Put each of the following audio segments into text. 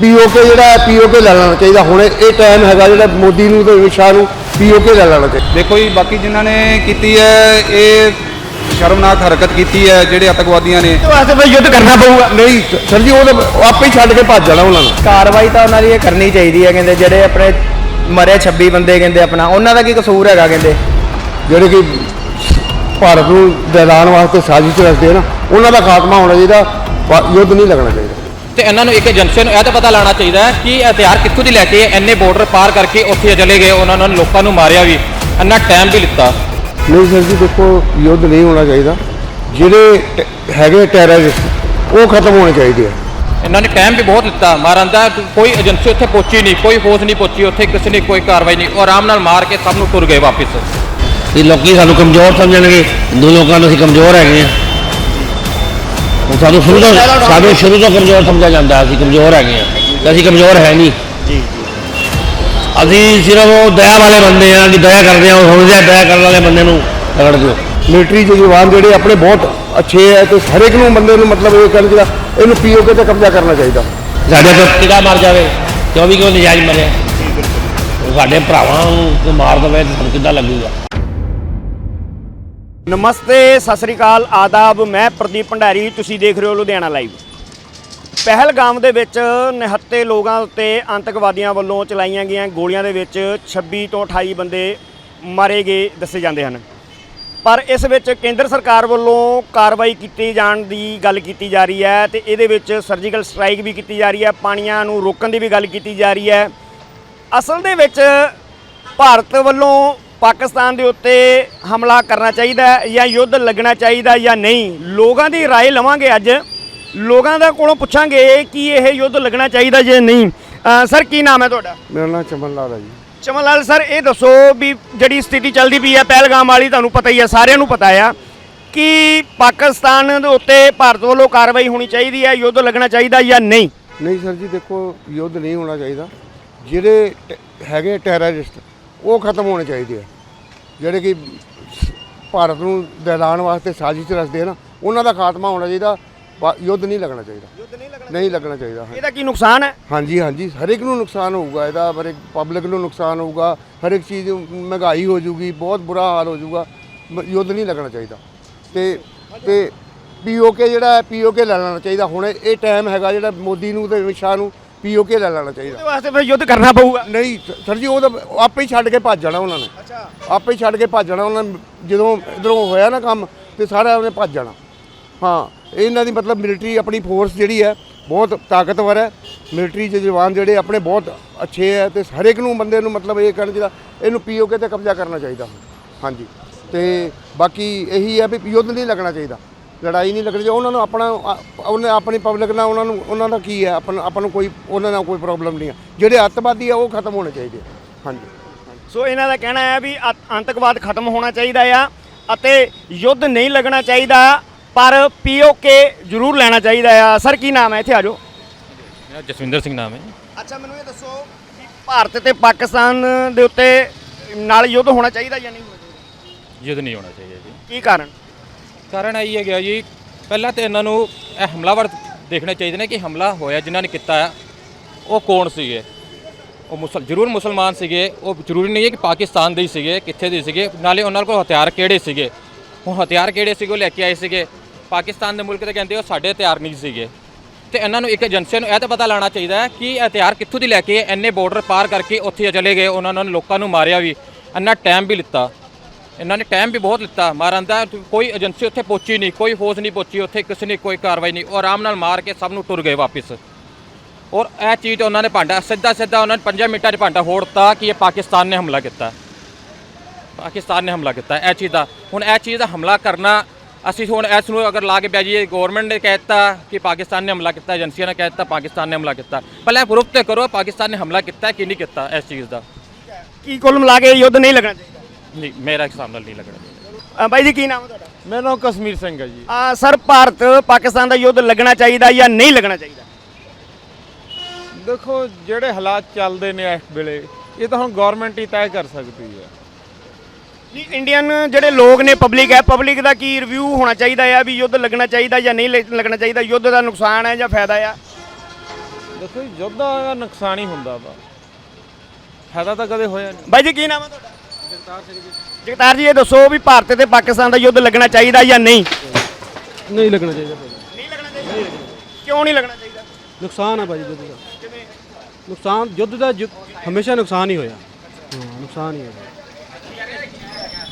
PoK ਜਿਹੜਾ PoK ਲੈ ਲੈਣਾ ਚਾਹੀਦਾ। ਹੁਣ ਇਹ ਟਾਈਮ ਹੈਗਾ ਜਿਹੜਾ ਮੋਦੀ ਨੂੰ ਤੇ ਅਮਿਤ ਸ਼ਾਹ ਨੂੰ ਪੀਓਕੇ ਲੈ ਲੈਣਾ ਚਾਹੀਦਾ। ਦੇਖੋ ਜੀ ਬਾਕੀ ਜਿਨ੍ਹਾਂ ਨੇ ਕੀਤੀ ਹੈ ਇਹ ਸ਼ਰਮਨਾਕ ਹਰਕਤ ਕੀਤੀ ਹੈ ਜਿਹੜੇ ਅਤਕਵਾਦੀਆਂ ਨੇ। ਵਾਸਤੇ ਫਿਰ ਯੁੱਧ ਕਰਨਾ ਪਊਗਾ। ਨਹੀਂ ਸਰ ਜੀ ਉਹ ਤਾਂ ਆਪੇ ਹੀ ਛੱਡ ਕੇ ਭੱਜ ਜਾਣਾ ਉਹਨਾਂ ਨੇ। ਕਾਰਵਾਈ ਤਾਂ ਉਹਨਾਂ ਦੀ ਇਹ ਕਰਨੀ ਚਾਹੀਦੀ ਹੈ ਕਹਿੰਦੇ ਜਿਹੜੇ ਆਪਣੇ ਮਰੇ 26 ਬੰਦੇ ਕਹਿੰਦੇ ਆਪਣਾ ਉਹਨਾਂ ਦਾ ਕੀ ਕਸੂਰ ਹੈਗਾ ਕਹਿੰਦੇ? ਜਿਹੜੇ ਕਿ ਭਾਰਤ ਨੂੰ ਦੈਲਾਨ ਵਾਸਤੇ ਸਾਜ਼ਿਸ਼ ਰਚਦੇ ਆ ਨਾ ਉਹਨਾਂ ਦਾ ਖਾਤਮਾ ਹੋਣਾ ਚਾਹੀਦਾ ਯੁੱਧ ਨਹੀਂ ਲੱਗਣਾ ਚਾਹੀਦਾ। ਤੇ ਇਹਨਾਂ ਨੂੰ ਇੱਕ ਏਜੰਸੀ ਨੂੰ ਇਹ ਤਾਂ ਪਤਾ ਲਾਣਾ ਚਾਹੀਦਾ ਹੈ ਕਿ ਇਹ ਹਥਿਆਰ ਕਿੱਥੋਂ ਦੀ ਲੈ ਕੇ ਇੰਨੇ ਬਾਰਡਰ ਪਾਰ ਕਰਕੇ ਉੱਥੇ ਚਲੇ ਗਏ ਉਹਨਾਂ ਨੇ ਲੋਕਾਂ ਨੂੰ ਮਾਰਿਆ ਵੀ ਇੰਨਾ ਟਾਈਮ ਵੀ ਲਿੱਤਾ। ਨਹੀਂ ਸਰ ਜੀ ਦੇਖੋ ਯੁੱਧ ਨਹੀਂ ਹੋਣਾ ਚਾਹੀਦਾ। ਜਿਹੜੇ ਹੈਗੇ ਟੈਰਰਿਸਟ ਉਹ ਖਤਮ ਹੋਣੇ ਚਾਹੀਦੇ ਆ। ਇਹਨਾਂ ਨੇ ਟਾਈਮ ਵੀ ਬਹੁਤ ਲਿੱਤਾ ਮਾਰਨ ਦਾ ਕੋਈ ਏਜੰਸੀ ਉੱਥੇ ਪਹੁੰਚੀ ਨਹੀਂ ਕੋਈ ਫੌਜ ਨਹੀਂ ਪਹੁੰਚੀ ਉੱਥੇ ਕਿਸੇ ਨੇ ਕੋਈ ਕਾਰਵਾਈ ਨਹੀਂ ਉਹ ਆਰਾਮ ਨਾਲ ਮਾਰ ਕੇ ਸਭ ਨੂੰ ਤੁਰ ਗਏ ਵਾਪਸ। ਕਿ ਲੋਕੀ ਸਾਨੂੰ ਕਮਜ਼ੋਰ ਸਮਝਣਗੇ ਹਿੰਦੂ ਲੋਕਾਂ ਨੂੰ ਅਸੀਂ ਕਮਜ਼ੋਰ ਹੈਗੇ ਆ। ਉਹ ਸਾਨੂੰ ਸ਼ੁਰੂ ਤੋਂ ਸਾਨੂੰ ਸ਼ੁਰੂ ਤੋਂ ਕਮਜ਼ੋਰ ਸਮਝਿਆ ਜਾਂਦਾ ਅਸੀਂ ਕਮਜ਼ੋਰ ਹੈਗੇ ਆ ਤੇ ਅਸੀਂ ਕਮਜ਼ੋਰ ਹੈ ਨਹੀਂ। ਜੀ ਅਸੀਂ ਸਿਰਫ ਉਹ ਦਇਆ ਵਾਲੇ ਬੰਦੇ ਆ ਕਿ ਦਇਆ ਕਰਦੇ ਆ ਉਹ ਸਮਝਦੇ ਆ ਦਇਆ ਕਰਨ ਵਾਲੇ ਬੰਦੇ ਨੂੰ ਰਗੜ ਦਿਓ। ਮਿਲਟਰੀ ਦੇ ਜਵਾਨ ਜਿਹੜੇ ਆਪਣੇ ਬਹੁਤ ਅੱਛੇ ਹੈ ਤੇ ਹਰ ਇੱਕ ਨੂੰ ਬੰਦੇ ਨੂੰ ਮਤਲਬ ਇਹ ਕਰਨਾ ਚਾਹੀਦਾ ਇਹਨੂੰ ਪੀਓਕੇ ਤੇ ਕਬਜ਼ਾ ਕਰਨਾ ਚਾਹੀਦਾ। ਸਾਡੇ ਤੋਂ ਕਿਦਾ ਮਰ ਜਾਵੇ? ਕਿਉਂ ਵੀ ਕਿਉਂ ਨਜਾਇਜ਼ ਮਰਿਆ ਸਾਡੇ ਭਰਾਵਾਂ ਨੂੰ ਮਾਰ ਦਵੇ ਤਾਂ ਕਿੱਦਾਂ ਲੱਗੂਗਾ? ਨਮਸਤੇ, ਸਤਿ ਸ੍ਰੀ ਅਕਾਲ, ਆਦਾਬ, ਮੈਂ ਪ੍ਰਦੀਪ ਭੰਡਾਰੀ, ਤੁਸੀਂ ਦੇਖ ਰਹੇ ਹੋ ਲੁਧਿਆਣਾ ਲਾਈਵ। ਪਹਿਲਗਾਮ ਦੇ ਵਿੱਚ ਨਿਹੱਤੇ ਲੋਕਾਂ ਉੱਤੇ ਆਤੰਕਵਾਦੀਆਂ ਵੱਲੋਂ ਚਲਾਈਆਂ ਗਈਆਂ ਗੋਲੀਆਂ ਦੇ ਵਿੱਚ 26 ਤੋਂ 28 ਬੰਦੇ ਮਾਰੇ ਗਏ, ਦੱਸੇ ਜਾਂਦੇ ਹਨ। ਪਰ ਇਸ ਵਿੱਚ ਕੇਂਦਰ ਸਰਕਾਰ ਵੱਲੋਂ ਕਾਰਵਾਈ ਕੀਤੀ ਜਾਣ ਦੀ ਗੱਲ ਕੀਤੀ ਜਾ ਰਹੀ ਹੈ ਤੇ ਇਹਦੇ ਵਿੱਚ ਸਰਜੀਕਲ ਸਟ੍ਰਾਈਕ ਵੀ ਕੀਤੀ ਜਾ ਰਹੀ ਹੈ, ਪਾਣੀਆਂ ਨੂੰ ਰੋਕਣ ਦੀ ਵੀ ਗੱਲ ਕੀਤੀ ਜਾ ਰਹੀ ਹੈ। ਅਸਲ ਦੇ ਵਿੱਚ ਭਾਰਤ ਵੱਲੋਂ ਪਾਕਿਸਤਾਨ ਦੇ ਉੱਤੇ ਹਮਲਾ ਕਰਨਾ ਚਾਹੀਦਾ ਹੈ ਜਾਂ ਯੁੱਧ ਲੱਗਣਾ ਚਾਹੀਦਾ ਜਾਂ ਨਹੀਂ ਲੋਕਾਂ ਦੀ رائے ਲਵਾਂਗੇ ਅੱਜ ਲੋਕਾਂ ਦਾ ਕੋਲੋਂ ਪੁੱਛਾਂਗੇ ਕਿ ਇਹ ਯੁੱਧ ਲੱਗਣਾ ਚਾਹੀਦਾ ਜਾਂ ਨਹੀਂ ਅਹ ਸਰ ਕੀ ਨਾਮ ਹੈ ਤੁਹਾਡਾ ਮੇਰਾ ਨਾਮ ਚਮਨ ਲਾਲ ਹੈ ਜੀ ਚਮਨ ਲਾਲ ਸਰ ਇਹ ਦੱਸੋ ਵੀ ਜਿਹੜੀ ਸਥਿਤੀ ਚੱਲਦੀ ਪਈ ਹੈ ਪਹਿਲਗਾਮ ਵਾਲੀ ਤੁਹਾਨੂੰ ਪਤਾ ਹੀ ਹੈ ਸਾਰਿਆਂ ਨੂੰ ਪਤਾ ਆ ਕਿ ਪਾਕਿਸਤਾਨ ਦੇ ਉੱਤੇ ਭਾਰਤ ਵੱਲੋਂ ਕਾਰਵਾਈ ਹੋਣੀ ਚਾਹੀਦੀ ਹੈ ਯੁੱਧ ਲੱਗਣਾ ਚਾਹੀਦਾ ਜਾਂ ਨਹੀਂ ਨਹੀਂ ਸਰ ਜੀ ਦੇਖੋ ਯੁੱਧ ਨਹੀਂ ਹੋਣਾ ਚਾਹੀਦਾ ਜਿਹੜੇ ਟ- ਹੈਗੇ ਟੈਰਰਿਸਟ ਉਹ ਖਤਮ ਹੋਣੇ ਚਾਹੀਦੇ ਆ ਜਿਹੜੇ ਕਿ ਭਾਰਤ ਨੂੰ ਦੈਲਾਨ ਵਾਸਤੇ ਸਾਜ਼ਿਸ਼ ਰਚਦੇ ਆ ਨਾ ਉਹਨਾਂ ਦਾ ਖਾਤਮਾ ਹੋਣਾ ਚਾਹੀਦਾ ਵਾ- ਯੁੱਧ ਨਹੀਂ ਲੱਗਣਾ ਚਾਹੀਦਾ। ਯੁੱਧ ਨਹੀਂ ਲੱਗਣਾ ਨਹੀਂ ਲੱਗਣਾ ਚਾਹੀਦਾ ਇਹਦਾ ਕੀ ਨੁਕਸਾਨ ਹੈ? ਹਾਂਜੀ ਹਾਂਜੀ। ਹਰ ਇੱਕ ਨੂੰ ਨੁਕਸਾਨ ਹੋਊਗਾ ਇਹਦਾ ਹਰ ਇੱਕ ਪਬਲਿਕ ਨੂੰ ਨੁਕਸਾਨ ਹੋਊਗਾ ਹਰ ਇੱਕ ਚੀਜ਼ ਮਹਿੰਗਾਈ ਹੋ ਜਾਊਗੀ ਬਹੁਤ ਬੁਰਾ ਹਾਲ ਹੋ ਜਾਊਗਾ ਮ- ਯੁੱਧ ਨਹੀਂ ਲੱਗਣਾ ਚਾਹੀਦਾ। ਤੇ ਤੇ ਪੀਓਕੇ ਜਿਹੜਾ ਹੈ ਪੀਓਕੇ ਲੈ ਲੈਣਾ ਚਾਹੀਦਾ। ਹੁਣ ਇਹ ਟਾਈਮ ਹੈਗਾ ਜਿਹੜਾ ਮੋਦੀ ਨੂੰ ਤੇ ਅਮਿਤ ਸ਼ਾਹ ਨੂੰ ਪੀਓਕੇ ਲੈ ਲੈਣਾ ਚਾਹੀਦਾ। ਉਹਦੇ ਵਾਸਤੇ ਫਿਰ ਯੁੱਧ ਕਰਨਾ ਪਊਗਾ। ਨਹੀਂ ਸਰ ਜੀ ਉਹ ਤਾਂ ਆਪੇ ਹੀ ਛੱਡ ਕੇ ਭੱਜ ਜਾਣਾ ਉਹਨਾਂ ਨੇ। ਅੱਛਾ। ਆਪੇ ਹੀ ਛੱਡ ਕੇ ਭੱਜ ਜਾਣਾ ਉਹਨਾਂ ਨੇ। ਜਦੋਂ ਇਧਰੋਂ ਹੋਇਆ ਨਾ ਕੰਮ ਤੇ ਸਾਰਾ ਉਹਨੇ ਭੱਜ ਜਾਣਾ। ਹਾਂ ਇਹਨਾਂ ਦੀ ਮਤਲਬ ਮਿਲਟਰੀ ਆਪਣੀ ਫੋਰਸ ਜਿਹੜੀ ਹੈ ਬਹੁਤ ਤਾਕਤਵਰ ਹੈ। ਮਿਲਟਰੀ ਦੇ ਜਵਾਨ ਜਿਹੜੇ ਆਪਣੇ ਬਹੁਤ ਅੱਛੇ ਹੈ ਤੇ ਹਰ ਇੱਕ ਨੂੰ ਬੰਦੇ ਨੂੰ ਮਤਲਬ ਇਹ ਕਰਨਾ ਚਾਹੀਦਾ ਇਹਨੂੰ ਪੀਓਕੇ ਤੇ ਕਬਜ਼ਾ ਕਰਨਾ ਚਾਹੀਦਾ। ਹਾਂਜੀ ਤੇ ਬਾਕੀ ਇਹੀ ਹੈ ਵੀ ਯੁੱਧ ਨਹੀਂ ਲੱਗਣਾ ਚਾਹੀਦਾ। ਲੜਾਈ ਨਹੀਂ ਲੱਗਣੀ ਉਹਨਾਂ ਨੂੰ ਆਪਣਾ ਉਹਨੇ ਆਪਣੀ ਪਬਲਿਕ ਨਾਲ ਉਹਨਾਂ ਨੂੰ ਉਹਨਾਂ ਦਾ ਕੀ ਹੈ? ਆਪਾਂ ਆਪਾਂ ਨੂੰ ਕੋਈ ਉਹਨਾਂ ਨਾਲ ਕੋਈ ਪ੍ਰੋਬਲਮ ਨਹੀਂ ਹੈ। ਜਿਹੜੇ ਅੱਤਵਾਦੀ ਆ ਉਹ ਖਤਮ ਹੋਣੇ ਚਾਹੀਦੇ। ਹਾਂਜੀ। ਸੋ ਇਹਨਾਂ ਦਾ ਕਹਿਣਾ ਹੈ ਵੀ ਅਤ- ਆਤੰਕਵਾਦ ਖਤਮ ਹੋਣਾ ਚਾਹੀਦਾ ਆ ਅਤੇ ਯੁੱਧ ਨਹੀਂ ਲੱਗਣਾ ਚਾਹੀਦਾ ਪਰ ਪੀਓਕੇ ਜ਼ਰੂਰ ਲੈਣਾ ਚਾਹੀਦਾ ਆ। ਸਰ ਕੀ ਨਾਮ ਹੈ? ਇੱਥੇ ਆ ਜਾਓ। ਮੇਰਾ ਜਸਵਿੰਦਰ ਸਿੰਘ ਨਾਮ ਹੈ ਅੱਛਾ ਮੈਨੂੰ ਇਹ ਦੱਸੋ ਕਿ ਭਾਰਤ ਤੇ ਪਾਕਿਸਤਾਨ ਦੇ ਉੱਤੇ ਨਾਲ ਯੁੱਧ ਹੋਣਾ ਚਾਹੀਦਾ ਜਾਂ ਨਹੀਂ ਯੁੱਧ ਨਹੀਂ ਹੋਣਾ ਚਾਹੀਦਾ ਜੀ। ਕੀ ਕਾਰਨ? ਕਾਰਨ ਇਹ ਹੈ ਗਿਆ ਜੀ ਪਹਿਲਾਂ ਤੇ ਇਹਨਾਂ ਨੂੰ ਇਹ ਹਮਲਾਵਰ ਦੇਖਣੇ ਚਾਹੀਦੇ ਨੇ ਕਿ ਹਮਲਾ ਹੋਇਆ ਜਿਨ੍ਹਾਂ ਨੇ ਕੀਤਾ ਹੈ, ਉਹ ਕੌਣ ਸੀਗੇ? ਉਹ ਮੁਸਲ ਜ਼ਰੂਰ ਮੁਸਲਮਾਨ ਸੀਗੇ ਉਹ ਜ਼ਰੂਰੀ ਨਹੀਂ ਹੈ ਕਿ ਪਾਕਿਸਤਾਨ ਦੇ ਹੀ ਸੀਗੇ ਕਿੱਥੇ ਦੇ ਸੀਗੇ ਨਾਲੇ ਉਹਨਾਂ ਕੋਲ ਹਥਿਆਰ ਕਿਹੜੇ ਸੀਗੇ? ਹੁਣ ਹਥਿਆਰ ਕਿਹੜੇ ਸੀਗੇ ਉਹ ਲੈ ਕੇ ਆਏ ਸੀਗੇ। ਪਾਕਿਸਤਾਨ ਦੇ ਮੁਲਕ ਤੇ ਕਹਿੰਦੇ ਉਹ ਸਾਡੇ ਹਥਿਆਰ ਨਹੀਂ ਸੀਗੇ। ਤੇ ਇਹਨਾਂ ਨੂੰ ਇੱਕ ਏਜੰਸੀ ਨੂੰ ਇਹ ਤਾਂ ਪਤਾ ਲਾਣਾ ਚਾਹੀਦਾ ਹੈ ਕਿ ਹਥਿਆਰ ਕਿੱਥੋਂ ਦੀ ਲੈ ਕੇ ਇੰਨੇ ਬਾਰਡਰ ਪਾਰ ਕਰਕੇ ਉੱਥੇ ਚਲੇ ਗਏ ਉਹਨਾਂ ਨੇ ਲੋਕਾਂ ਨੂੰ ਮਾਰਿਆ ਵੀ ਇੰਨਾ ਟਾਈਮ ਵੀ ਲਿੱਤਾ। ਇਹਨਾਂ ਨੇ ਟਾਈਮ ਵੀ ਬਹੁਤ ਲਿੱਤਾ ਮਾਰਨ ਦਾ ਕੋਈ ਏਜੰਸੀ ਉੱਥੇ ਪਹੁੰਚੀ ਨਹੀਂ, ਕੋਈ ਫੌਜ ਨਹੀਂ ਪਹੁੰਚੀ ਉੱਥੇ, ਕਿਸੇ ਨੇ ਕੋਈ ਕਾਰਵਾਈ ਨਹੀਂ, ਉਹ ਆਰਾਮ ਨਾਲ ਮਾਰ ਕੇ ਸਭ ਨੂੰ ਟੁਰ ਗਏ ਵਾਪਸ। ਔਰ ਇਹ ਚੀਜ਼ ਉਹਨਾਂ ਨੇ ਭਾਂਡਾ ਸਿੱਧਾ ਸਿੱਧਾ ਉਹਨਾਂ ਨੇ 5 ਮਿੰਟਾਂ 'ਚ ਭਾਂਡਾ ਫੋੜਤਾ ਕਿ ਇਹ ਪਾਕਿਸਤਾਨ ਨੇ ਹਮਲਾ ਕੀਤਾ। ਪਾਕਿਸਤਾਨ ਨੇ ਹਮਲਾ ਕੀਤਾ, ਇਹ ਚੀਜ਼ ਦਾ, ਹੁਣ ਇਹ ਚੀਜ਼ ਦਾ ਹਮਲਾ ਕਰਨਾ, ਅਸੀਂ ਹੁਣ ਇਸ ਨੂੰ ਅਗਰ ਲਾ ਕੇ ਬਹਿ ਜਾਈਏ ਗਵਰਨਮੈਂਟ ਨੇ ਕਹਿ ਦਿੱਤਾ ਕਿ ਪਾਕਿਸਤਾਨ ਨੇ ਹਮਲਾ ਕੀਤਾ ਏਜੰਸੀਆਂ ਨੇ ਕਹਿ ਦਿੱਤਾ, ਪਾਕਿਸਤਾਨ ਨੇ ਹਮਲਾ ਕੀਤਾ। ਪਹਿਲਾਂ ਪ੍ਰੂਫ ਤੇ ਕਰੋ, ਪਾਕਿਸਤਾਨ ਨੇ ਹਮਲਾ ਕੀਤਾ ਕਿ ਨਹੀਂ ਕੀਤਾ ਇਸ ਚੀਜ਼ ਦਾ। ਕੀ ਕੁੱਲ ਮਿਲਾ ਕੇ ਯੁੱਧ ਨਹੀਂ ਲੱਗਣਾ ਚਾਹੀਦਾ? ਨਹੀਂ ਮੇਰਾ ਹਿਸਾਬ ਨਾਲ ਨਹੀਂ ਲੱਗਣਾ। ਚਾਹੀਦਾ ਅ, ਬਾਈ ਜੀ ਕੀ ਨਾਮ ਹੈ ਤੁਹਾਡਾ? ਮੇਰਾ ਨਾਮ ਕਸ਼ਮੀਰ ਸਿੰਘ ਹੈ ਜੀ। ਆ ਸਰ ਭਾਰਤ ਪਾਕਿਸਤਾਨ ਦਾ ਯੁੱਧ ਲੱਗਣਾ ਚਾਹੀਦਾ ਜਾਂ ਨਹੀਂ ਲੱਗਣਾ ਚਾਹੀਦਾ? ਦੇਖੋ ਜਿਹੜੇ ਹਾਲਾਤ ਚੱਲਦੇ ਨੇ ਇਸ ਵੇਲੇ ਇਹ ਤਾਂ ਹੁਣ ਗਵਰਨਮੈਂਟ ਹੀ ਤੈਅ ਕਰ ਸਕਦੀ ਹੈ। ਨਹੀਂ ਇੰਡੀਅਨ ਜਿਹੜੇ ਲੋਕ ਨੇ ਪਬਲਿਕ ਹੈ ਪਬਲਿਕ ਦਾ ਕੀ ਰਿਵਿਊ ਹੋਣਾ ਚਾਹੀਦਾ ਆ ਵੀ ਯੁੱਧ ਲੱਗਣਾ ਚਾਹੀਦਾ ਜਾਂ ਨਹੀਂ ਲ- ਲੱਗਣਾ ਚਾਹੀਦਾ? ਯੁੱਧ ਦਾ ਨੁਕਸਾਨ ਹੈ ਜਾਂ ਫਾਇਦਾ ਆ? ਦੇਖੋ ਜੀ ਯੁੱਧ ਦਾ ਨੁਕਸਾਨ ਹੀ ਹੁੰਦਾ ਵਾ। ਫਾਇਦਾ ਤਾਂ ਕਦੇ ਹੋਇਆ ਨਹੀਂ। ਬਾਈ ਜੀ ਕੀ ਨਾਮ ਹੈ ਤੁਹਾਡਾ? ਜਗਤਾਰ ਸਿੰਘ ਜੀ। ਜਗਤਾਰ ਜੀ ਇਹ ਦੱਸੋ ਵੀ ਭਾਰਤ ਤੇ ਪਾਕਿਸਤਾਨ ਦਾ ਯੁੱਧ ਲੱਗਣਾ ਚਾਹੀਦਾ ਜਾਂ ਨਹੀਂ? ਨਹੀਂ ਲੱਗਣਾ ਚਾਹੀਦਾ ਨਹੀਂ ਲੱਗਣਾ ਚਾਹੀਦਾ? ਕਿਉਂ ਨਹੀਂ ਲੱਗਣਾ ਚਾਹੀਦਾ? ਨੁਕਸਾਨ ਯੁੱਧ ਦਾ। ਨੁਕਸਾਨ ਯੁੱਧ ਦਾ ਯੁ- ਹਮੇਸ਼ਾ ਨੁਕਸਾਨ ਹੀ ਹੋਇਆ। ਹਾਂ ਨੁਕਸਾਨ ਹੀ ਹੋਇਆ।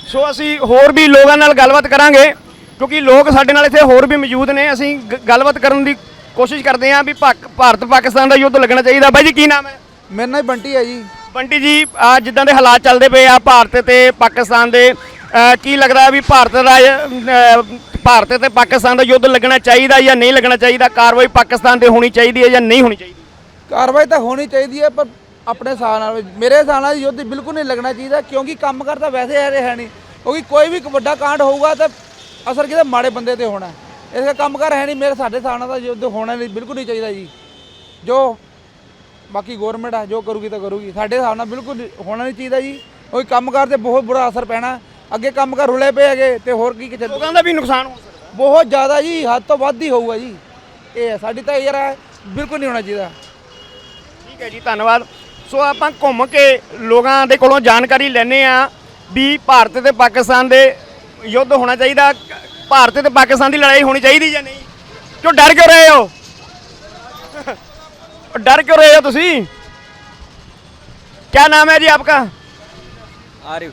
ਸੋ ਅਸੀਂ ਹੋਰ ਵੀ ਲੋਕਾਂ ਨਾਲ ਗੱਲਬਾਤ ਕਰਾਂਗੇ ਕਿਉਂਕਿ ਲੋਕ ਸਾਡੇ ਨਾਲ ਇੱਥੇ ਹੋਰ ਵੀ ਮੌਜੂਦ ਨੇ। ਅਸੀਂ ਗ- ਗੱਲਬਾਤ ਕਰਨ ਦੀ ਕੋਸ਼ਿਸ਼ ਕਰਦੇ ਹਾਂ ਵੀ ਪਾਕ- ਭਾਰਤ ਪਾਕਿਸਤਾਨ ਦਾ ਯੁੱਧ ਲੱਗਣਾ ਚਾਹੀਦਾ। ਬਾਈ ਜੀ ਕੀ ਨਾਮ ਹੈ? ਮੇਰਾ ਨਾਮ ਬੰਟੀ ਹੈ ਜੀ। ਬੰਟੀ ਜੀ ਆ ਜਿੱਦਾਂ ਦੇ ਹਾਲਾਤ ਚੱਲਦੇ ਪਏ ਆ ਭਾਰਤ ਤੇ ਪਾਕਿਸਤਾਨ ਦੇ ਕੀ ਲੱਗਦਾ ਵੀ ਭਾਰਤ ਦਾ ਭਾਰਤ ਤੇ ਪਾਕਿਸਤਾਨ ਦਾ ਯੁੱਧ ਲੱਗਣਾ ਚਾਹੀਦਾ ਜਾਂ ਨਹੀਂ ਲੱਗਣਾ ਚਾਹੀਦਾ? ਕਾਰਵਾਈ ਪਾਕਿਸਤਾਨ ਤੇ ਹੋਣੀ ਚਾਹੀਦੀ ਹੈ ਜਾਂ ਨਹੀਂ ਹੋਣੀ ਚਾਹੀਦੀ? ਕਾਰਵਾਈ ਤਾਂ ਹੋਣੀ ਚਾਹੀਦੀ ਹੈ, ਪਰ ਆਪਣੇ ਹਿਸਾਬ ਨਾਲ, ਮੇਰੇ ਹਿਸਾਬ ਨਾਲ ਯੁੱਧ ਬਿਲਕੁਲ ਨਹੀਂ ਲੱਗਣਾ ਚਾਹੀਦਾ, ਕਿਉਂਕਿ ਕੰਮ ਕਰਦਾ ਵੈਸੇ ਹੈ ਹੈ ਨਹੀਂ। ਕਿਉਂਕਿ ਕੋਈ ਵੀ ਵੱਡਾ ਕਾਂਡ ਹੋਊਗਾ ਤਾਂ ਅਸਰ ਕਿਤੇ ਮਾੜੇ ਬੰਦੇ ਤੇ ਹੋਣਾ। ਇਸ ਕਰਕੇ ਕੰਮ ਕਰ ਹੈ ਨਹੀਂ, ਮੇਰੇ ਸਾਡੇ ਹਿਸਾਬ ਨਾਲ ਤਾਂ ਯੁੱਧ ਹੋਣਾ ਨਹੀਂ, ਬਿਲਕੁਲ ਨਹੀਂ ਚਾਹੀਦਾ ਜੀ। ਜੋ ਬਾਕੀ ਗਵਰਨਮੈਂਟ ਆ ਜੋ ਕਰੂਗੀ ਤਾਂ ਕਰੂਗੀ। ਸਾਡੇ ਹਿਸਾਬ ਨਾਲ ਬਿਲਕੁਲ ਹੋਣਾ ਨਹੀਂ ਚਾਹੀਦਾ ਜੀ। ਕੋਈ ਕੰਮਕਾਰ ਤੇ ਬਹੁਤ ਬੁਰਾ ਅਸਰ ਪੈਣਾ। ਅੱਗੇ ਕੰਮਕਾਰ ਰੁਲੇ ਪਏ ਹੈਗੇ ਤੇ ਹੋਰ ਕੀ ਚੱਲੂ ਲੋਕਾਂ ਦਾ ਵੀ ਨੁਕਸਾਨ ਹੋ ਸਕਦਾ। ਬਹੁਤ ਜ਼ਿਆਦਾ ਜੀ ਹੱਦ ਤੋਂ ਵੱਧ ਹੀ ਹੋਊਗਾ ਜੀ। ਇਹ ਹੈ, ਸਾਡੀ ਤਾਂ ਯਾਰ ਬਿਲਕੁਲ ਨਹੀਂ ਹੋਣਾ ਚਾਹੀਦਾ। ਠੀਕ ਹੈ ਜੀ ਧੰਨਵਾਦ। ਸੋ ਆਪਾਂ ਘੁੰਮ ਕੇ ਲੋਕਾਂ ਦੇ ਕੋਲੋਂ ਜਾਣਕਾਰੀ ਲੈਣੇ ਆ ਵੀ ਭਾਰਤ ਤੇ ਪਾਕਿਸਤਾਨ ਦੇ ਯੁੱਧ ਹੋਣਾ ਚਾਹੀਦਾ। ਭਾਰਤ ਤੇ ਪਾਕਿਸਤਾਨ ਦੀ ਲੜਾਈ ਹੋਣੀ ਚਾਹੀਦੀ ਜਾਂ ਨਹੀਂ? ਕਿਉਂ ਡਰ ਕਿਉਂ ਰਹੇ ਹੋ? डर क्यों रहे हो तुसी क्या नाम है जी आपका आरिफ।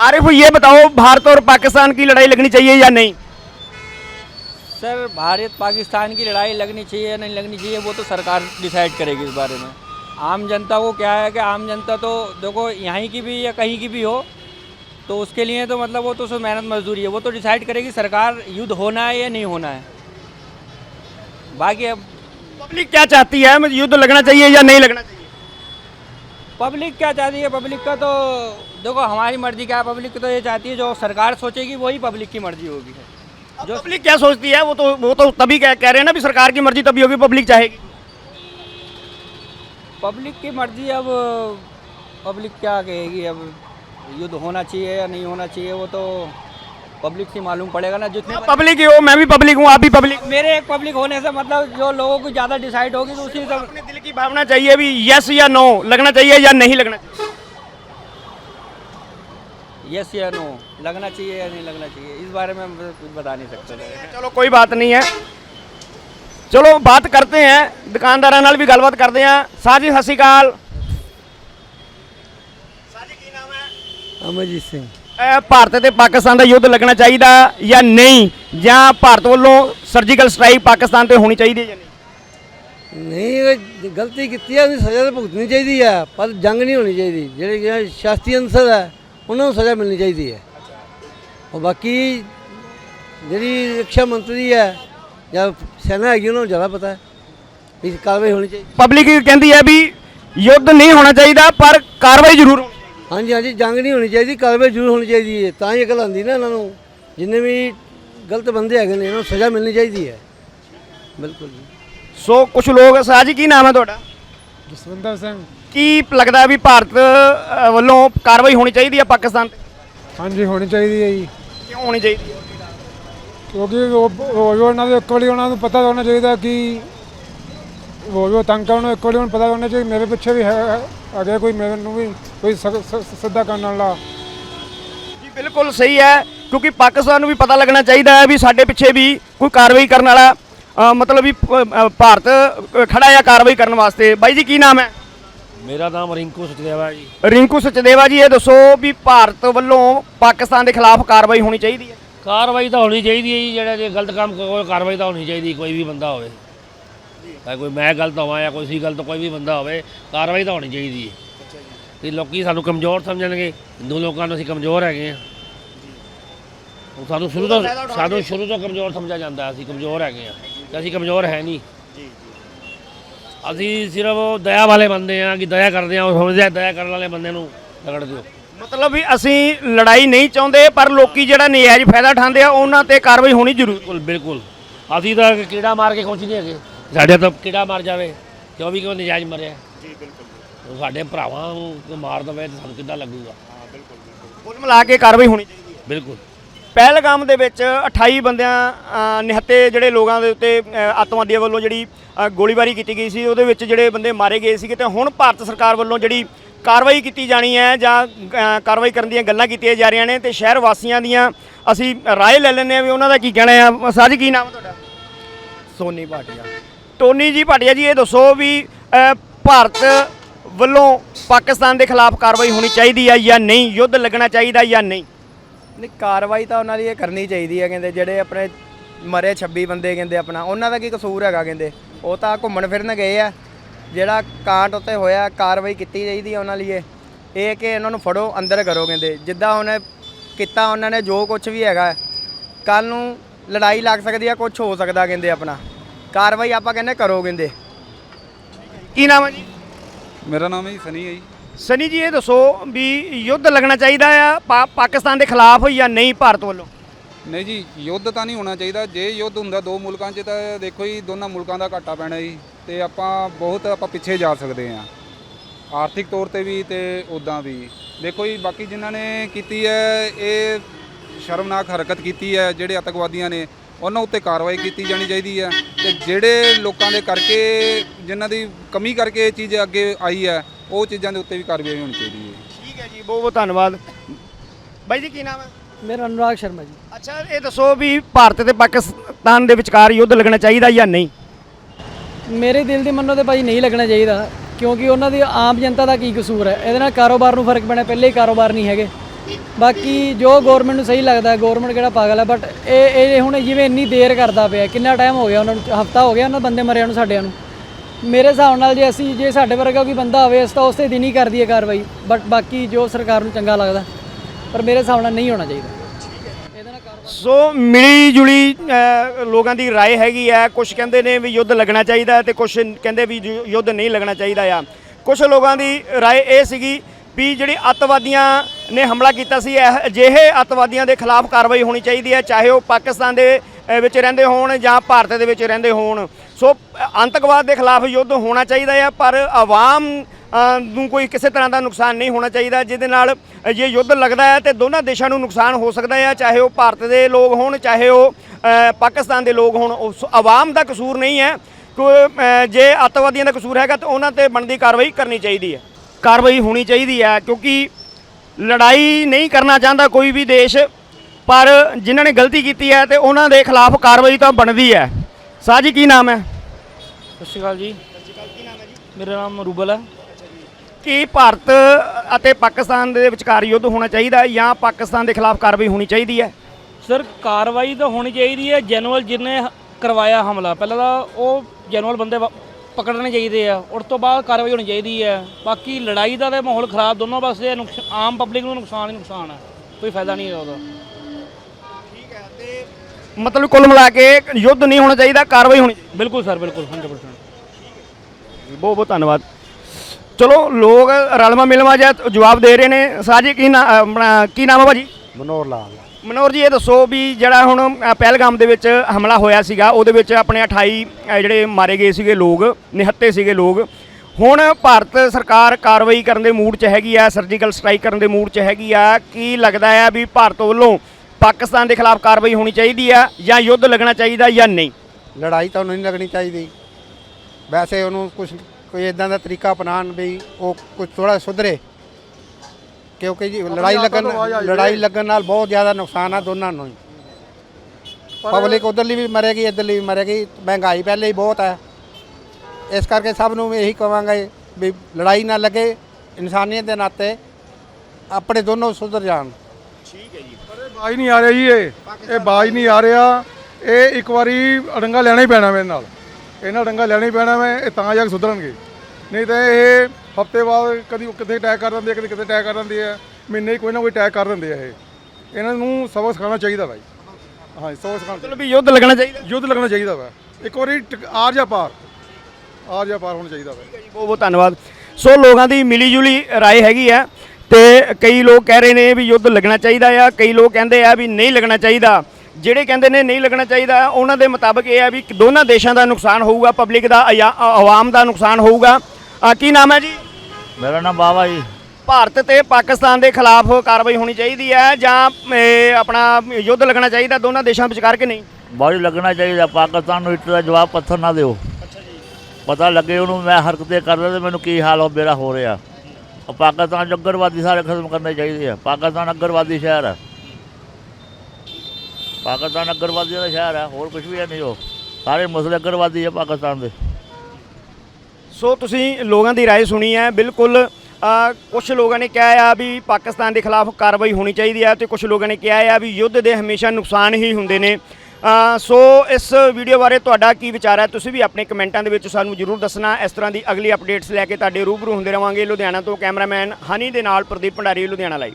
आरिफ ये बताओ भारत और पाकिस्तान की लड़ाई लगनी चाहिए या नहीं? सर भारत पाकिस्तान की लड़ाई लगनी चाहिए या नहीं लगनी चाहिए वो तो सरकार डिसाइड करेगी इस बारे में। आम जनता को क्या है कि आम जनता तो देखो यहाँ की भी या कहीं की भी हो तो उसके लिए तो मतलब वो तो उसमें मेहनत मजदूरी है। वो तो डिसाइड करेगी सरकार युद्ध होना है या नहीं होना है। बाकी अब पब्लिक क्या चाहती है? युद्ध लगना चाहिए या नहीं लगना चाहिए? पब्लिक क्या चाहती है? पब्लिक का तो देखो हमारी मर्ज़ी क्या है? पब्लिक तो ये चाहती है जो सरकार सोचेगी वही पब्लिक की मर्ज़ी होगी। जो पब्लिक क्या सोचती है? वो तो वो तो तभी कह, कह रहे हैं ना भी सरकार की मर्ज़ी तभी होगी पब्लिक चाहेगी। पब्लिक की मर्ज़ी अब पब्लिक क्या कहेगी? अब युद्ध होना चाहिए या नहीं होना चाहिए वो तो पब्लिक से मालूम पड़ेगा ना जितने पब्लिक ही हो मैं भी पब्लिक हूँ आप भी पब्लिक मेरे एक पब्लिक होने से मतलब जो लोगों को ज़्यादा डिसाइड होगी तो उसी से अपने दिल की भावना चाहिए भी यस या नो लगना चाहिए या नहीं लगना चाहिए यस या नो लगना चाहिए या नहीं लगना चाहिए इस बारे में मैं कुछ बता नहीं सकता ਚਲੋ ਕੋਈ ਬਾਤ ਨਹੀਂ ਹੈ ਚਲੋ ਬਾਤ ਕਰਤੇ हैं ਦੁਕਾਨਦਾਰਾਂ ਨਾਲ ਵੀ ਗੱਲਬਾਤ ਕਰਦੇ ਹਾਂ ਸਾਹ ਜੀ ਸਤਿ ਸ਼੍ਰੀ ਅਕਾਲ ਅਮਰਜੀਤ ਸਿੰਘ ਭਾਰਤ ਤੇ ਪਾਕਿਸਤਾਨ ਦਾ ਯੁੱਧ ਲੱਗਣਾ ਚਾਹੀਦਾ ਜਾਂ ਨਹੀਂ? ਜਾਂ ਭਾਰਤ ਵੱਲੋਂ ਸਰਜੀਕਲ ਸਟ੍ਰਾਈਕ ਪਾਕਿਸਤਾਨ ਤੇ ਹੋਣੀ ਚਾਹੀਦੀ ਹੈ ਜਾਂ ਨਹੀਂ? ਨਹੀਂ ਇਹ ਗਲਤੀ ਕੀਤੀ ਹੈ ਉਹਦੀ ਸਜ਼ਾ ਤਾਂ ਭੁਗਤਣੀ ਚਾਹੀਦੀ ਹੈ ਪਰ ਜੰਗ ਨਹੀਂ ਹੋਣੀ ਚਾਹੀਦੀ। ਜਿਹੜੇ ਜਿਹੜੇ ਸ਼ਾਸਤਰੀ ਅਨਸਰ ਹੈ ਉਹਨਾਂ ਨੂੰ ਸਜ਼ਾ ਮਿਲਣੀ ਚਾਹੀਦੀ ਹੈ। ਉਹ ਬਾਕੀ ਜਿਹੜੀ ਰੱਖਿਆ ਮੰਤਰੀ ਹੈ ਜਾਂ ਸੈਨਾ ਹੈਗੀ ਉਹਨਾਂ ਨੂੰ ਜ਼ਿਆਦਾ ਪਤਾ ਹੈ। ਵੀ ਕਾਰਵਾਈ ਹੋਣੀ ਚਾਹੀਦੀ। ਪਬਲਿਕ ਕਹਿੰਦੀ ਹੈ ਵੀ ਯੁੱਧ ਨਹੀਂ ਹੋਣਾ ਚਾਹੀਦਾ ਪਰ ਕਾਰਵਾਈ ਜ਼ਰੂਰ ਹੋਣੀ ਹਾਂਜੀ ਹਾਂਜੀ ਜੰਗ ਨਹੀਂ ਹੋਣੀ ਚਾਹੀਦੀ ਕਾਰਵਾਈ ਜ਼ਰੂਰ ਹੋਣੀ ਚਾਹੀਦੀ ਹੈ। ਤਾਂ ਹੀ ਅਕਲ ਆਉਂਦੀ ਨਾ ਇਹਨਾਂ ਨੂੰ। ਜਿੰਨੇ ਵੀ ਗਲਤ ਬੰਦੇ ਹੈਗੇ ਨੇ ਇਹਨਾਂ ਨੂੰ ਸਜ਼ਾ ਮਿਲਣੀ ਚਾਹੀਦੀ ਹੈ। ਬਿਲਕੁਲ ਜੀ। ਸੋ ਕੁਝ ਲੋਕ ਸਾਹ ਜੀ ਕੀ ਨਾਮ ਹੈ ਤੁਹਾਡਾ? ਜਸਵਿੰਦਰ ਸਿੰਘ। ਕੀ ਲੱਗਦਾ ਵੀ ਭਾਰਤ ਅ, ਵੱਲੋਂ ਕਾਰਵਾਈ ਹੋਣੀ ਚਾਹੀਦੀ ਹੈ ਪਾਕਿਸਤਾਨ ਤੇ? ਹਾਂਜੀ ਹੋਣੀ ਚਾਹੀਦੀ ਹੈ ਜੀ। ਕਿਉਂ ਹੋਣੀ ਚਾਹੀਦੀ ਹੈ? ਕਿਉਂਕਿ ਉਹ ਉਹ ਉਹਨਾਂ ਦੇ ਇੱਕ ਵਾਰੀ ਉਹਨਾਂ ਨੂੰ ਪਤਾ ਹੋਣਾ ਚਾਹੀਦਾ ਕਿ ਉਹ ਜੋ ਤੰਗ ਕਰਨ ਨੂੰ ਇੱਕ ਵਾਰੀ ਉਹਨੂੰ ਪਤਾ ਹੋਣਾ ਚਾਹੀਦਾ ਮੇਰੇ ਪਿੱਛੇ ਵੀ ਹੈ ਅਗੇ ਕੋਈ ਮੇਰੇ ਨੂੰ ਵੀ ਕੋਈ ਸਿੱਧਾ ਕਰਨ ਵਾਲਾ। ਜੀ ਬਿਲਕੁਲ ਸਹੀ ਹੈ ਕਿਉਂਕਿ ਪਾਕਿਸਤਾਨ ਨੂੰ ਵੀ ਪਤਾ ਲੱਗਣਾ ਚਾਹੀਦਾ ਹੈ ਵੀ ਸਾਡੇ ਪਿੱਛੇ ਵੀ ਕੋਈ ਕਾਰਵਾਈ ਕਰਨ ਵਾਲਾ ਅ, ਮਤਲਬ ਵੀ ਅ, ਭਾਰਤ ਅ, ਖੜਾ ਹੈ ਕਾਰਵਾਈ ਕਰਨ ਵਾਸਤੇ। ਬਾਈ ਜੀ ਕੀ ਨਾਮ ਹੈ? ਮੇਰਾ ਨਾਮ ਰਿੰਕੂ ਸਚਦੇਵਾ ਜੀ। ਰਿੰਕੂ ਸਚਦੇਵਾ ਜੀ ਇਹ ਦੱਸੋ ਵੀ ਭਾਰਤ ਵੱਲੋਂ ਪਾਕਿਸਤਾਨ ਦੇ ਖਿਲਾਫ ਕਾਰਵਾਈ ਹੋਣੀ ਚਾਹੀਦੀ ਹੈ? ਕਾਰਵਾਈ ਤਾਂ ਹੋਣੀ ਚਾਹੀਦੀ ਹੈ ਜੀ ਜਿਹੜਾ ਜੇ ਗਲਤ ਕੰਮ ਕੋਈ ਕਾਰਵਾਈ ਤਾਂ ਹੋਣੀ ਚਾਹੀਦੀ ਕੋਈ ਵੀ ਬੰਦਾ ਹੋਵੇ। ਚਾਹੇ ਕੋਈ ਮੈਂ ਗਲਤ ਹੋਵਾਂ ਜਾਂ ਕੋਈ ਸੀ ਗਲਤ ਕੋਈ ਵੀ ਬੰਦਾ ਹੋਵੇ ਕਾਰਵਾਈ ਤਾਂ ਹੋਣੀ ਚਾਹੀਦੀ ਹੈ। ਤੇ ਲੋਕੀ ਸਾਨੂੰ ਕਮਜ਼ੋਰ ਸਮਝਣਗੇ ਹਿੰਦੂ ਲੋਕਾਂ ਨੂੰ ਅਸੀਂ ਕਮਜ਼ੋਰ ਹੈਗੇ ਆ ਉਹ ਸਾਨੂੰ ਸ਼ੁਰੂ ਤੋਂ ਸਾਨੂੰ ਸ਼ੁਰੂ ਤੋਂ ਕਮਜ਼ੋਰ ਸਮਝਿਆ ਜਾਂਦਾ ਅਸੀਂ ਕਮਜ਼ੋਰ ਹੈਗੇ ਆ ਤੇ ਅਸੀਂ ਕਮਜ਼ੋਰ ਹੈ ਨਹੀਂ। ਅਸੀਂ ਸਿਰਫ ਦਇਆ ਵਾਲੇ ਬੰਦੇ ਆ ਕਿ ਦਇਆ ਕਰਦੇ ਆ ਉਹ ਸਮਝਦੇ ਆ ਦਇਆ ਕਰਨ ਵਾਲੇ ਬੰਦੇ ਨੂੰ ਰਗੜ ਦਿਓ। ਮਤਲਬ ਵੀ ਅਸੀਂ ਲੜਾਈ ਨਹੀਂ ਚਾਹੁੰਦੇ ਪਰ ਲੋਕੀ ਜਿਹੜਾ ਨਜਾਇਜ਼ ਫਾਇਦਾ ਉਠਾਉਂਦੇ ਆ ਉਹਨਾਂ ਤੇ ਕਾਰਵਾਈ ਹੋਣੀ ਜ਼ਰੂਰੀ। ਬਿਲਕੁਲ ਬਿਲਕੁਲ। ਅਸੀਂ ਤਾਂ ਕੀੜਾ ਮਾਰ ਕੇ ਖੁਸ਼ ਨਹੀਂ ਹੈਗੇ। ਸਾਡੇ ਤਾਂ ਕੀੜਾ ਮਾਰ ਜਾਵੇ ਕਿਉਂ ਵੀ ਕਿਉਂ ਨਜਾਇਜ਼ ਮਰਿਆ। ਜੀ ਬਿਲਕੁਲ ਸਾਡੇ ਭਰਾਵਾਂ ਨੂੰ ਮਾਰ ਦਵੇ ਤਾਂ ਸਾਨੂੰ ਕਿੱਦਾਂ ਲੱਗੂਗਾ? ਕੁੱਲ ਮਿਲਾ ਕੇ ਕਾਰਵਾਈ ਹੋਣੀ ਚਾਹੀਦੀ ਹੈ। ਬਿਲਕੁਲ। ਪਹਿਲਗਾਮ ਦੇ ਵਿੱਚ 28 ਬੰਦਿਆਂ ਨਿਹੱਤੇ ਜਿਹੜੇ ਲੋਕਾਂ ਦੇ ਉੱਤੇ ਅ, ਅੱਤਵਾਦੀਆਂ ਵੱਲੋਂ ਜਿਹੜੀ ਗੋਲੀਬਾਰੀ ਕੀਤੀ ਗਈ ਸੀ ਉਹਦੇ ਵਿੱਚ ਜਿਹੜੇ ਬੰਦੇ ਮਾਰੇ ਗਏ ਸੀਗੇ ਤੇ ਹੁਣ ਭਾਰਤ ਸਰਕਾਰ ਵੱਲੋਂ ਜਿਹੜੀ ਕਾਰਵਾਈ ਕੀਤੀ ਜਾਣੀ ਹੈ ਜਾਂ ਕਾਰਵਾਈ ਕਰਨ ਦੀਆਂ ਗੱਲਾਂ ਕੀਤੀਆਂ ਜਾ ਰਹੀਆਂ ਨੇ ਤੇ ਸ਼ਹਿਰ ਵਾਸੀਆਂ ਦੀਆਂ ਅਸੀਂ ਰਾਏ ਲੈ ਲੈਂਦੇ ਆ ਵੀ ਉਹਨਾਂ ਦਾ ਕੀ ਕਹਿਣਾ ਆ ਸਾਜੀ ਕੀ ਨਾਮ ਹੈ ਤੁਹਾਡਾ? ਸੋਨੀ ਭਾਟੀਆ। ਟੋਨੀ ਜੀ, ਭਾਟੀਆ ਜੀ, ਇਹ ਦੱਸੋ ਵੀ ਭਾਰਤ ਵੱਲੋਂ ਪਾਕਿਸਤਾਨ ਦੇ ਖਿਲਾਫ ਕਾਰਵਾਈ ਹੋਣੀ ਚਾਹੀਦੀ ਹੈ ਜਾਂ ਨਹੀਂ? ਯੁੱਧ ਲੱਗਣਾ ਚਾਹੀਦਾ ਜਾਂ ਨਹੀਂ? ਨਹੀਂ, ਕਾਰਵਾਈ ਤਾਂ ਉਹਨਾਂ ਦੀ ਇਹ ਕਰਨੀ ਚਾਹੀਦੀ ਹੈ ਕਹਿੰਦੇ ਜਿਹੜੇ ਆਪਣੇ ਮਰੇ 26 ਬੰਦੇ, ਕਹਿੰਦੇ ਆਪਣਾ। ਉਹਨਾਂ ਦਾ ਕੀ ਕਸੂਰ ਹੈਗਾ, ਕਹਿੰਦੇ? ਉਹ ਤਾਂ ਘੁੰਮਣ ਫਿਰਨ ਗਏ ਆ। ਜਿਹੜਾ ਕਾਂਟ ਉੱਤੇ ਹੋਇਆ, ਕਾਰਵਾਈ ਕੀਤੀ ਚਾਹੀਦੀ ਹੈ ਉਹਨਾਂ ਲਈ ਇਹ। ਕਿ ਉਹਨਾਂ ਨੂੰ ਫੜੋ, ਅੰਦਰ ਕਰੋ, ਕਹਿੰਦੇ। ਜਿੱਦਾਂ ਉਹਨੇ ਕੀਤਾ, ਉਹਨਾਂ ਨੇ ਜੋ ਕੁਝ ਵੀ ਹੈਗਾ ਕੱਲ ਨੂੰ ਲੜਾਈ ਲੱਗ ਸਕਦੀ ਆ ਕੁਝ ਹੋ ਸਕਦਾ, ਕਹਿੰਦੇ ਆਪਣਾ। ਕਾਰਵਾਈ ਆਪਾਂ ਕਹਿੰਦੇ ਕਰੋ ਕਹਿੰਦੇ। ਕੀ ਨਾਮ ਹੈ ਜੀ? ਮੇਰਾ ਨਾਮ ਹੈ ਜੀ ਸਨੀ ਹੈ ਜੀ। ਸਨੀ ਜੀ ਇਹ ਦੱਸੋ ਵੀ ਯੁੱਧ ਲੱਗਣਾ ਚਾਹੀਦਾ ਆ ਪਾ- ਪਾਕਿਸਤਾਨ ਦੇ ਖਿਲਾਫ ਜਾਂ ਨਹੀਂ ਭਾਰਤ ਵੱਲੋਂ? ਨਹੀਂ ਜੀ ਯੁੱਧ ਤਾਂ ਨਹੀਂ ਹੋਣਾ ਚਾਹੀਦਾ। ਜੇ ਯੁੱਧ ਹੁੰਦਾ ਦੋ ਮੁਲਕਾਂ 'ਚ ਤਾਂ ਦੇਖੋ ਜੀ ਦੋਨਾਂ ਮੁਲਕਾਂ ਦਾ ਘਾਟਾ ਪੈਣਾ ਜੀ। ਤੇ ਆਪਾਂ ਬਹੁਤ ਆਪਾਂ ਪਿੱਛੇ ਜਾ ਸਕਦੇ ਹਾਂ। ਆਰਥਿਕ ਤੌਰ ਤੇ ਵੀ ਤੇ ਉਦਾਂ ਵੀ। ਦੇਖੋ ਜੀ ਬਾਕੀ ਜਿਨ੍ਹਾਂ ਨੇ ਕੀਤੀ ਹੈ ਇਹ ਸ਼ਰਮਨਾਕ ਹਰਕਤ ਕੀਤੀ ਹੈ ਜਿਹੜੇ ਅਤਕਵਾਦੀਆਂ ਨੇ। ਉਹਨਾਂ ਉੱਤੇ ਕਾਰਵਾਈ ਕੀਤੀ ਜਾਣੀ ਚਾਹੀਦੀ ਹੈ ਤੇ ਜਿਹੜੇ ਲੋਕਾਂ ਦੇ ਕਰਕੇ ਜਿਨ੍ਹਾਂ ਦੀ ਕਮੀ ਕਰਕੇ ਇਹ ਚੀਜ਼ ਅੱਗੇ ਆਈ ਹੈ ਉਹ ਚੀਜ਼ਾਂ ਦੇ ਉੱਤੇ ਵੀ ਕਾਰਵਾਈ ਹੋਣੀ ਚਾਹੀਦੀ ਹੈ। ਠੀਕ ਹੈ ਜੀ ਬਹੁਤ ਬਹੁਤ ਧੰਨਵਾਦ। ਬਾਈ ਜੀ ਕੀ ਨਾਮ ਹੈ? ਮੇਰਾ ਅਨੁਰਾਗ ਸ਼ਰਮਾ ਜੀ। ਅੱਛਾ ਇਹ ਦੱਸੋ ਵੀ ਭਾਰਤ ਤੇ ਪਾਕਿਸਤਾਨ ਦੇ ਵਿਚਕਾਰ ਯੁੱਧ ਲੱਗਣਾ ਚਾਹੀਦਾ ਜਾਂ ਨਹੀਂ? ਮੇਰੇ ਦਿਲ ਦੀ ਮੰਨੋ ਤੇ ਭਾਈ ਨਹੀਂ ਲੱਗਣਾ ਚਾਹੀਦਾ ਕਿਉਂਕਿ ਉਹਨਾਂ ਦੀ ਆਮ ਜਨਤਾ ਦਾ ਕੀ ਕਸੂਰ ਹੈ? ਇਹਦੇ ਨਾਲ ਕਾਰੋਬਾਰ ਨੂੰ ਫ਼ਰਕ ਪੈਣਾ ਪਹਿਲੇ ਹੀ ਕਾਰੋਬਾਰ ਨਹੀਂ ਹੈਗੇ। ਬਾਕੀ ਜੋ ਗਵਰਨਮੈਂਟ ਨੂੰ ਸਹੀ ਲੱਗਦਾ ਗਵਰਨਮੈਂਟ ਕਿਹੜਾ ਪਾਗਲ ਹੈ ਬਟ ਇਹ ਇਹ ਹੁਣ ਜਿਵੇਂ ਇੰਨੀ ਦੇਰ ਕਰਦਾ ਪਿਆ ਕਿੰਨਾ ਟਾਈਮ ਹੋ ਗਿਆ ਉਹਨਾਂ ਨੂੰ ਹਫਤਾ ਹੋ ਗਿਆ ਉਹਨਾਂ ਬੰਦੇ ਮਰਿਆਂ ਨੂੰ ਸਾਡਿਆਂ ਨੂੰ ਮੇਰੇ ਹਿਸਾਬ ਨਾਲ ਜੇ ਅਸੀਂ ਜੇ ਸਾਡੇ ਵਰਗਾ ਕੋਈ ਬੰਦਾ ਹੋਵੇ ਅਸੀਂ ਤਾਂ ਉਸੇ ਦਿਨ ਹੀ ਕਰਦੀ ਹੈ ਕਾਰਵਾਈ ਬਟ ਬਾਕੀ ਜੋ ਸਰਕਾਰ ਨੂੰ ਚੰਗਾ ਲੱਗਦਾ ਪਰ ਮੇਰੇ ਹਿਸਾਬ ਨਾਲ ਨਹੀਂ ਹੋਣਾ ਚਾਹੀਦਾ ਸੋ ਮਿਲੀ ਜੁਲੀ ਅ, ਲੋਕਾਂ ਦੀ رائے ਹੈਗੀ ਹੈ ਕੁਝ ਕਹਿੰਦੇ ਨੇ ਵੀ ਯੁੱਧ ਲੱਗਣਾ ਚਾਹੀਦਾ ਹੈ ਤੇ ਕੁਝ ਕਹਿੰਦੇ ਵੀ ਯੁ- ਯੁੱਧ ਨਹੀਂ ਲੱਗਣਾ ਚਾਹੀਦਾ ਆ ਕੁਝ ਲੋਕਾਂ ਦੀ رائے ਇਹ ਸੀਗੀ ਵੀ ਜਿਹੜੀ ਅੱਤਵਾਦੀਆਂ ਨੇ ਹਮਲਾ ਕੀਤਾ ਸੀ ਇਹ ਅਜਿਹੇ ਅੱਤਵਾਦੀਆਂ ਦੇ ਖਿਲਾਫ ਕਾਰਵਾਈ ਹੋਣੀ ਚਾਹੀਦੀ ਹੈ ਚਾਹੇ ਉਹ ਪਾਕਿਸਤਾਨ ਦੇ ਵਿੱਚ ਰਹਿੰਦੇ ਹੋਣ ਜਾਂ ਭਾਰਤ ਦੇ ਵਿੱਚ ਰਹਿੰਦੇ ਹੋਣ। ਸੋ ਅ, ਅੰਤਕਵਾਦ ਦੇ ਖਿਲਾਫ ਯੁੱਧ ਹੋਣਾ ਚਾਹੀਦਾ ਹੈ ਪਰ ਆਵਾਮ ਨੂੰ ਕੋਈ ਕਿਸੇ ਤਰ੍ਹਾਂ ਦਾ ਨੁਕਸਾਨ ਨਹੀਂ ਹੋਣਾ ਚਾਹੀਦਾ ਜਿਹਦੇ ਨਾਲ ਅ, ਜੇ ਯੁੱਧ ਲੱਗਦਾ ਹੈ ਤੇ ਦੋਨਾਂ ਦੇਸ਼ਾਂ ਨੂੰ ਨੁਕਸਾਨ ਹੋ ਸਕਦਾ ਹੈ ਚਾਹੇ ਉਹ ਭਾਰਤ ਦੇ ਲੋਕ ਹੋਣ ਚਾਹੇ ਉਹ ਪਾਕਿਸਤਾਨ ਦੇ ਲੋਕ ਹੋਣ। ਉਸ ਆਵਾਮ ਦਾ ਕਸੂਰ ਨਹੀਂ ਹੈ ਕੋਈ ਜੇ ਅੱਤਵਾਦੀਆਂ ਦਾ ਕਸੂਰ ਹੈਗਾ ਤਾਂ ਉਹਨਾਂ ਤੇ ਬਣਦੀ ਕਾਰਵਾਈ ਕਰਨੀ ਚਾਹੀਦੀ ਹੈ। ਕਾਰਵਾਈ ਹੋਣੀ ਚਾਹੀਦੀ ਹੈ ਕਿਉਂਕਿ ਲੜਾਈ ਨਹੀਂ ਕਰਨਾ ਚਾਹੁੰਦਾ ਕੋਈ ਵੀ ਦੇਸ਼ ਪਰ ਜਿਨ੍ਹਾਂ ਨੇ ਗਲਤੀ ਕੀਤੀ ਹੈ ਤੇ ਉਹਨਾਂ ਦੇ ਖਿਲਾਫ ਕਾਰਵਾਈ ਤਾਂ ਬਣਦੀ ਹੈ। ਸਾਜੀ ਕੀ ਨਾਮ ਹੈ? ਸਤਿ ਸ਼੍ਰੀ ਅਕਾਲ ਜੀ। ਮੇਰਾ ਨਾਮ ਰੂਬਲ ਹੈ। ਕੀ ਭਾਰਤ ਅਤੇ ਪਾਕਿਸਤਾਨ ਦੇ ਵਿਚਕਾਰ ਯੁੱਧ ਹੋਣਾ ਚਾਹੀਦਾ ਹੈ ਜਾਂ ਪਾਕਿਸਤਾਨ ਦੇ ਖਿਲਾਫ ਕਾਰਵਾਈ ਹੋਣੀ ਚਾਹੀਦੀ ਹੈ? ਸਰ ਕਾਰਵਾਈ ਤਾਂ ਹੋਣੀ ਚਾਹੀਦੀ ਹੈ। ਜਨਰਲ ਜਿਹਨੇ ਕਰਵਾਇਆ ਹਮਲਾ ਪਹਿਲਾਂ ਤਾਂ ਉਹ ਜਨਰਲ ਬੰਦੇ ਪਕੜਨੇ ਚਾਹੀਦੇ ਆ। ਉਸ ਤੋਂ ਬਾਅਦ ਕਾਰਵਾਈ ਹੋਣੀ ਚਾਹੀਦੀ ਹੈ ਬਾਕੀ ਲੜਾਈ ਦਾ ਤੇ ਮਾਹੌਲ ਖਰਾਬ ਦੋਨੋਂ ਪਾਸੇ ਹੈ, ਨੁਕਸ- ਆਮ ਪਬਲਿਕ ਨੂੰ ਨੁਕਸਾਨ ਹੀ ਨੁਕਸਾਨ ਹੈ ਕੋਈ ਫਾਇਦਾ ਨਹੀਂ ਹੈ ਉਹਦਾ ਮਤਲਬ ਕੁੱਲ ਮਿਲਾ ਕੇ ਯੁੱਧ ਨਹੀਂ ਹੋਣਾ ਚਾਹੀਦਾ ਕਾਰਵਾਈ ਹੋਣੀ ਚਾਹੀਦੀ। ਬਿਲਕੁਲ ਸਰ ਬਿਲਕੁਲ 100% ਬਹੁਤ ਬਹੁਤ ਧੰਨਵਾਦ। ਚਲੋ ਲੋਕ ਰਲਮਾ ਮਿਲਵਾ ਜਾਂ ਜਵਾਬ ਦੇ ਰਹੇ ਨੇ। ਸਾਜੀ ਕੀ ਨਾ- ਆਪਣਾ ਕੀ ਨਾਮ ਹੈ ਭਾਜੀ? ਮਨੋਹਰ ਲਾਲ। ਮਨੋਹਰ ਜੀ ਇਹ ਦੱਸੋ ਵੀ ਜਿਹੜਾ ਹੁਣ ਅ, ਪਹਿਲਗਾਮ ਦੇ ਵਿੱਚ ਹਮਲਾ ਹੋਇਆ ਸੀਗਾ ਉਹਦੇ ਵਿੱਚ ਆਪਣੇ 28 ਅ, ਜਿਹੜੇ ਮਾਰੇ ਗਏ ਸੀਗੇ ਲੋਕ ਨਿਹੱਤੇ ਸੀਗੇ ਲੋਕ। ਹੁਣ ਭਾਰਤ ਸਰਕਾਰ ਕਾਰਵਾਈ ਕਰਨ ਦੇ ਮੂਡ 'ਚ ਹੈਗੀ ਆ ਸਰਜੀਕਲ ਸਟ੍ਰਾਈਕ ਕਰਨ ਦੇ ਮੂਡ 'ਚ ਹੈਗੀ ਆ। ਕੀ ਲੱਗਦਾ ਆ ਵੀ ਭਾਰਤ ਵੱਲੋਂ ਪਾਕਿਸਤਾਨ ਦੇ ਖਿਲਾਫ ਕਾਰਵਾਈ ਹੋਣੀ ਚਾਹੀਦੀ ਆ ਜਾਂ ਯੁੱਧ ਲੱਗਣਾ ਚਾਹੀਦਾ ਜਾਂ ਨਹੀਂ? ਲੜਾਈ ਤਾਂ ਉਹਨੂੰ ਨਹੀਂ ਲੱਗਣੀ ਚਾਹੀਦੀ। ਵੈਸੇ ਉਹਨੂੰ ਕੁਝ ਕੋਈ ਇਦਾਂ ਦਾ ਤਰੀਕਾ ਅਪਣਾਉਣ ਵੀ ਉਹ ਕੁਝ ਥੋੜਾ ਸੁਧਰੇ। ਕਿਉਂਕਿ ਜੀ ਲੜਾਈ ਲੱਗਣ ਲੜਾਈ ਲੱਗਣ ਨਾਲ ਬਹੁਤ ਜ਼ਿਆਦਾ ਨੁਕਸਾਨ ਆ ਦੋਨਾਂ ਨੂੰ ਹੀ। ਪਬਲਿਕ ਉਧਰਲੀ ਵੀ ਮਰੇਗੀ ਇੱਧਰਲੀ ਵੀ ਮਰੇਗੀ ਮਹਿੰਗਾਈ ਪਹਿਲੇ ਹੀ ਬਹੁਤ ਹੈ। ਇਸ ਕਰਕੇ ਸਭ ਨੂੰ ਇਹੀ ਕਵਾਂਗੇ ਵੀ ਲੜਾਈ ਨਾ ਲੱਗੇ ਇਨਸਾਨੀਅਤ ਦੇ ਨਾਤੇ ਆਪਣੇ ਦੋਨੋਂ ਸੁਧਰ ਜਾਣ। ਬਾਜ ਨਹੀਂ ਆ ਰਿਹਾ ਜੀ ਇਹ। ਇਹ ਬਾਜ ਨਹੀਂ ਆ ਰਿਹਾ। ਇਹ ਇੱਕ ਵਾਰੀ ਅਡੰਗਾ ਲੈਣਾ ਹੀ ਪੈਣਾ ਮੇਰੇ ਨਾਲ। ਇਹਨਾਂ ਅਡੰਗਾ ਲੈਣਾ ਹੀ ਪੈਣਾ ਮੈਂ ਇਹ ਤਾਂ ਜਾ ਕੇ ਸੁਧਰਨਗੇ। ਨਹੀਂ ਤਾਂ ਇਹ ਹਫਤੇ ਬਾਅਦ ਕਦੀ ਕਿਤੇ ਅਟੈਕ ਕਰ ਦਿੰਦੇ ਆ ਕਦੀ ਕਿਤੇ ਅਟੈਕ ਕਰ ਦਿੰਦੇ ਆ ਮਹੀਨੇ 'ਚ ਕੋਈ ਨਾ ਕੋਈ ਅਟੈਕ ਕਰ ਦਿੰਦੇ ਆ ਇਹ ਇਹਨਾਂ ਨੂੰ ਸਬਕ ਸਿਖਾਉਣਾ ਚਾਹੀਦਾ ਬਾਈ ਹਾਂ ਸਬਕ ਸਿਖਾਉਣਾ ਮਤਲਬ ਵੀ ਯੁੱਧ ਲੱਗਣਾ ਚਾਹੀਦਾ ਯੁੱਧ ਲੱਗਣਾ ਚਾਹੀਦਾ ਵਾ ਇੱਕ ਵਾਰੀ ਟਿਕ- ਆਰ ਜਾਂ ਪਾਰ ਆਰ ਜਾਂ ਪਾਰ ਹੋਣਾ ਚਾਹੀਦਾ ਵਾ ਬਹੁਤ ਬਹੁਤ ਧੰਨਵਾਦ ਸੋ ਲੋਕਾਂ ਦੀ ਮਿਲੀ ਜੁਲੀ رائے ਹੈਗੀ ਆ ਤੇ ਕਈ ਲੋਕ ਕਹਿ ਰਹੇ ਨੇ ਵੀ ਯੁੱਧ ਲੱਗਣਾ ਚਾਹੀਦਾ ਆ ਕਈ ਲੋਕ ਕਹਿੰਦੇ ਆ ਵੀ ਨਹੀਂ ਲੱਗਣਾ ਚਾਹੀਦਾ ਜਿਹੜੇ ਕਹਿੰਦੇ ਨੇ ਨਹੀਂ ਲੱਗਣਾ ਚਾਹੀਦਾ ਉਹਨਾਂ ਦੇ ਮੁਤਾਬਕ ਇਹ ਆ ਵੀ ਦੋਨਾਂ ਦੇਸ਼ਾਂ ਦਾ ਨੁਕਸਾਨ ਹੋਊਗਾ ਪਬਲਿਕ ਦਾ ਆਯਾ- ਆਵਾਮ ਦਾ ਨੁਕਸਾਨ ਹੋਊਗਾ ਆ, ਕੀ ਨਾਮ ਹੈ ਜੀ? ਮੇਰਾ ਨਾਮ ਬਾਵਾ ਜੀ। ਭਾਰਤ ਤੇ ਪਾਕਿਸਤਾਨ ਦੇ ਖਿਲਾਫ ਕਾਰਵਾਈ ਹੋਣੀ ਚਾਹੀਦੀ ਹੈ ਜਾਂ ਇਹ ਆਪਣਾ ਯੁੱਧ ਲੱਗਣਾ ਚਾਹੀਦਾ ਦੋਨਾਂ ਦੇਸ਼ਾਂ ਵਿਚਕਾਰ ਕਿ ਨਹੀਂ? ਬਾਹਰ ਲੱਗਣਾ ਚਾਹੀਦਾ। ਪਾਕਿਸਤਾਨ ਨੂੰ ਇੱਟ ਦਾ ਜਵਾਬ ਪੱਥਰ ਨਾ ਦਿਓ। ਪਤਾ ਲੱਗੇ ਉਹਨੂੰ ਮੈਂ ਹਰਕਤੇ ਕਰਦਾ ਤੇ ਮੈਨੂੰ ਕੀ ਹਾਲ ਹੋ ਮੇਰਾ ਹੋ ਰਿਹਾ। ਉਹ ਪਾਕਿਸਤਾਨ 'ਚ ਅੱਗਰਵਾਦੀ ਸਾਰੇ ਖਤਮ ਕਰਨੇ ਚਾਹੀਦੇ ਆ। ਪਾਕਿਸਤਾਨ ਅੱਗਰਵਾਦੀ ਸ਼ਹਿਰ ਹੈ ਪਾਕਿਸਤਾਨ ਅੱਗਰਵਾਦੀ ਦਾ ਸ਼ਹਿਰ ਹੈ ਹੋਰ ਕੁਝ ਵੀ ਹੈ ਨਹੀਂ ਉਹ। ਸਾਰੇ ਮਸਲੇ ਅੱਗਰਵਾਦੀ ਹੈ ਪਾਕਿਸਤਾਨ ਦੇ। ਸੋ ਤੁਸੀਂ ਲੋਕਾਂ ਦੀ رائے ਸੁਣੀ ਹੈ ਬਿਲਕੁਲ ਕੁਝ ਲੋਕਾਂ ਨੇ ਕਿਹਾ ਆ ਵੀ ਪਾਕਿਸਤਾਨ ਦੇ ਖਿਲਾਫ ਕਾਰਵਾਈ ਹੋਣੀ ਚਾਹੀਦੀ ਹੈ ਤੇ ਕੁਝ ਲੋਕਾਂ ਨੇ ਕਿਹਾ ਆ ਵੀ ਯੁੱਧ ਦੇ ਹਮੇਸ਼ਾ ਨੁਕਸਾਨ ਹੀ ਹੁੰਦੇ ਨੇ ਅ, ਸੋ ਇਸ ਵੀਡੀਓ ਬਾਰੇ ਤੁਹਾਡਾ ਕੀ ਵਿਚਾਰ ਹੈ ਤੁਸੀਂ ਵੀ ਆਪਣੇ ਕਮੈਂਟਾਂ ਦੇ ਵਿੱਚ ਸਾਨੂੰ ਜਰੂਰ ਦੱਸਣਾ ਇਸ ਤਰ੍ਹਾਂ ਦੀ ਅਗਲੀ ਅਪਡੇਟਸ ਲੈ ਕੇ ਤੁਹਾਡੇ ਰੂਬਰੂ ਹੁੰਦੇ ਰਵਾਂਗੇ ਲੁਧਿਆਣਾ ਤੋਂ ਕੈਮਰਾਮੈਨ ਹਨੀ ਦੇ ਨਾਲ ਪ੍ਰਦੀਪ ਭੰਡਾਰੀ ਲੁਧਿਆਣਾ ਲਾਈਵ